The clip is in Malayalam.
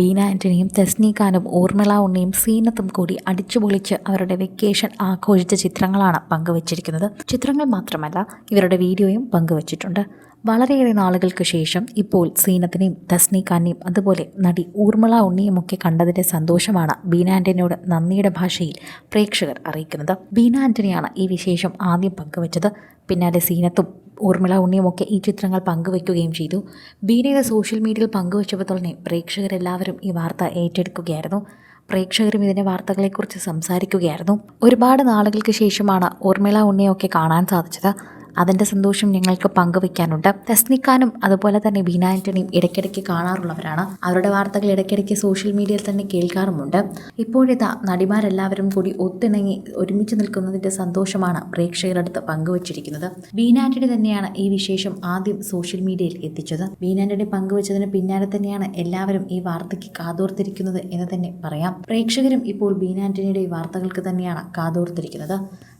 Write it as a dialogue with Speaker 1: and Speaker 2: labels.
Speaker 1: ബീന ആന്റണിയും തെസ്നി ഖാനും ഊർമിള ഉണ്ണിയും സീനത്തും കൂടി അടിച്ചുപൊളിച്ച് അവരുടെ വെക്കേഷൻ ആഘോഷിച്ച ചിത്രങ്ങളാണ് പങ്കുവച്ചിരിക്കുന്നത്. ചിത്രങ്ങൾ മാത്രമല്ല ഇവരുടെ വീഡിയോയും പങ്കുവച്ചിട്ടുണ്ട്. വളരെയേറെ നാളുകൾക്ക് ശേഷം ഇപ്പോൾ സീനത്തിനെയും തസ്നി ഖാനെയും അതുപോലെ നടി ഊർമിള ഉണ്ണിയും ഒക്കെ കണ്ടതിന്റെ സന്തോഷമാണ് ബീന ആന്റണിയോട് നന്ദിയുടെ ഭാഷയിൽ പ്രേക്ഷകർ അറിയിക്കുന്നത്. ബീന ആന്റണിയാണ് ഈ വിശേഷം ആദ്യം പങ്കുവച്ചത്. പിന്നാലെ സീനത്തും ഊർമിള ഉണ്ണിയുമൊക്കെ ഈ ചിത്രങ്ങൾ പങ്കുവയ്ക്കുകയും ചെയ്തു. ബീനയുടെ സോഷ്യൽ മീഡിയയിൽ പങ്കുവച്ചപ്പോൾ തന്നെ പ്രേക്ഷകരെല്ലാവരും ഈ വാർത്ത ഏറ്റെടുക്കുകയായിരുന്നു. പ്രേക്ഷകരും ഇതിന്റെ വാർത്തകളെക്കുറിച്ച് സംസാരിക്കുകയായിരുന്നു. ഒരുപാട് നാളുകൾക്ക് ശേഷമാണ് ഊർമിള ഉണ്ണിയൊക്കെ കാണാൻ സാധിച്ചത്. അതിന്റെ സന്തോഷം ഞങ്ങൾക്ക് പങ്കുവയ്ക്കാനുണ്ട്. തസ്നിക്കാനും അതുപോലെ തന്നെ ബീന ആന്റണിയും ഇടയ്ക്കിടയ്ക്ക് കാണാറുള്ളവരാണ്. അവരുടെ വാർത്തകൾ ഇടയ്ക്കിടയ്ക്ക് സോഷ്യൽ മീഡിയയിൽ തന്നെ കേൾക്കാറുമുണ്ട്. ഇപ്പോഴിതാ നടിമാരെല്ലാവരും കൂടി ഒത്തിണങ്ങി ഒരുമിച്ച് നിൽക്കുന്നതിന്റെ സന്തോഷമാണ് പ്രേക്ഷകരടുത്ത് പങ്കുവച്ചിരിക്കുന്നത്. ബീന ആന്റണി തന്നെയാണ് ഈ വിശേഷം ആദ്യം സോഷ്യൽ മീഡിയയിൽ എത്തിച്ചത്. ബീന ആന്റണി പങ്കുവച്ചതിന് പിന്നാലെ തന്നെയാണ് എല്ലാവരും ഈ വാർത്തയ്ക്ക് കാതോർത്തിരിക്കുന്നത് എന്ന് തന്നെ പറയാം. പ്രേക്ഷകരും ഇപ്പോൾ ബീന ആന്റണിയുടെ ഈ വാർത്തകൾക്ക് തന്നെയാണ് കാതോർത്തിരിക്കുന്നത്.